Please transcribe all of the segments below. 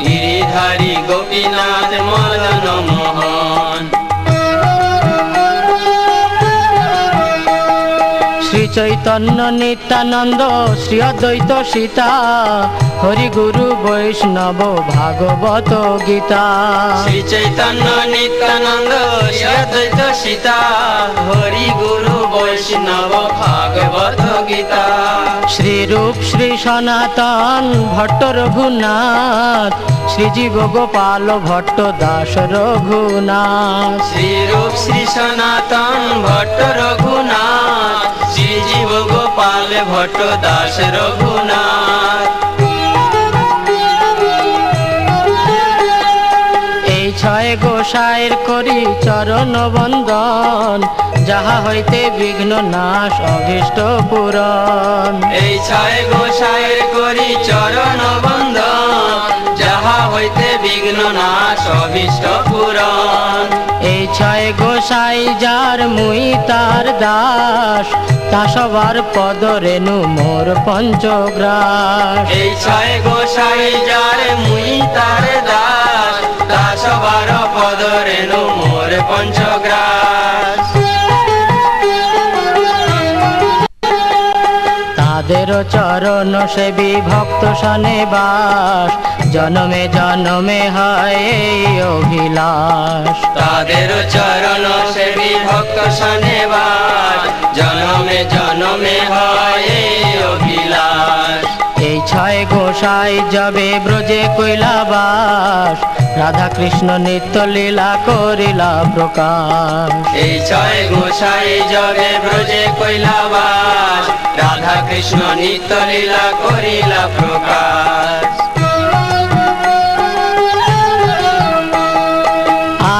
গিরিধারী গোপীনাথ মদন মোহন শ্রী চৈতন্য নিত্যানন্দ শ্রী অদ্বৈত সীতা হরি গুরু বৈষ্ণব ভাগবত গীতা। শ্রী চৈতন্য নিত্যানন্দ শ্রী অদ্বৈত সীতা হরি গুরু বৈষ্ণব ভাগবত গীতা। শ্রী রূপ শ্রী সনাতন ভট্ট রঘুনাথ শ্রীজীব গোপাল ভট্ট দাস রঘুনাথ। শ্রী রূপ শ্রী সনাতন ভট্ট রঘুনাথ শ্রী জীব গোপাল ভট্ট দাস রঘুনাথ। ছয় গোসাইয়ের করি চরণ বন্দন যাহা হইতে বিঘ্ন নাশ অভীষ্ট পূরণ। এই ছয় গোসাইয়ের করি চরণ বন্দন যাহা হইতে বিঘ্ন নাশ অভীষ্ট পুরন এই ছয় গোসাই যার মুই তার দাস তা সবার পদ রেণু মোর পঞ্চগ্রাস। এই ছয় গোসাই যার মুই পঞ্চগ্রাস। তাদের চরণ সেবী ভক্ত সনে বাস জনমে জনমে হয় অভিলাষ। তাদের চরণ সেবী ভক্ত শনিবার জনমে জনমে হয় অভিলাষ। ছয় গোসাই যাবে ব্রজে কৈলাবাস। রাধা কৃষ্ণ নিত্য লীলা করিলা প্রকাশ। এই ছয় গোসাই জবে ব্রজে কৈলাবাস রাধা কৃষ্ণ নিত্য লীলা করিলা প্রকাশ।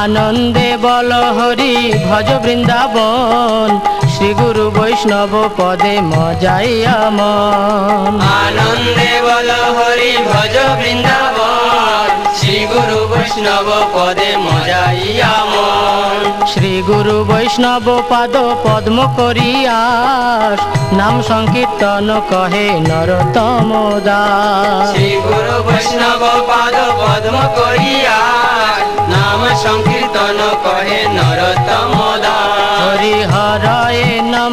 আনন্দে বল হরি ভজ বৃন্দাবন শ্রী গুরু বৈষ্ণব পদে মজাইয়া মন আনন্দে বল হরি ভজ বৃন্দাবন শ্রী গুরু বৈষ্ণব পদে মজাইয়া মন শ্রী গুরু বৈষ্ণব পাদ পদ্ম করিয়াস নাম সংকীর্তন কহে নরতম দাস শ্রী গুরু বৈষ্ণব পাদ পদ্ম করিয়া নাম সংকীর্তন কহে নরতম দাস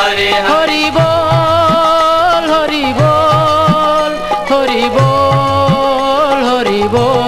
হরে হরি বল হরি বল হরি বল হরি বল।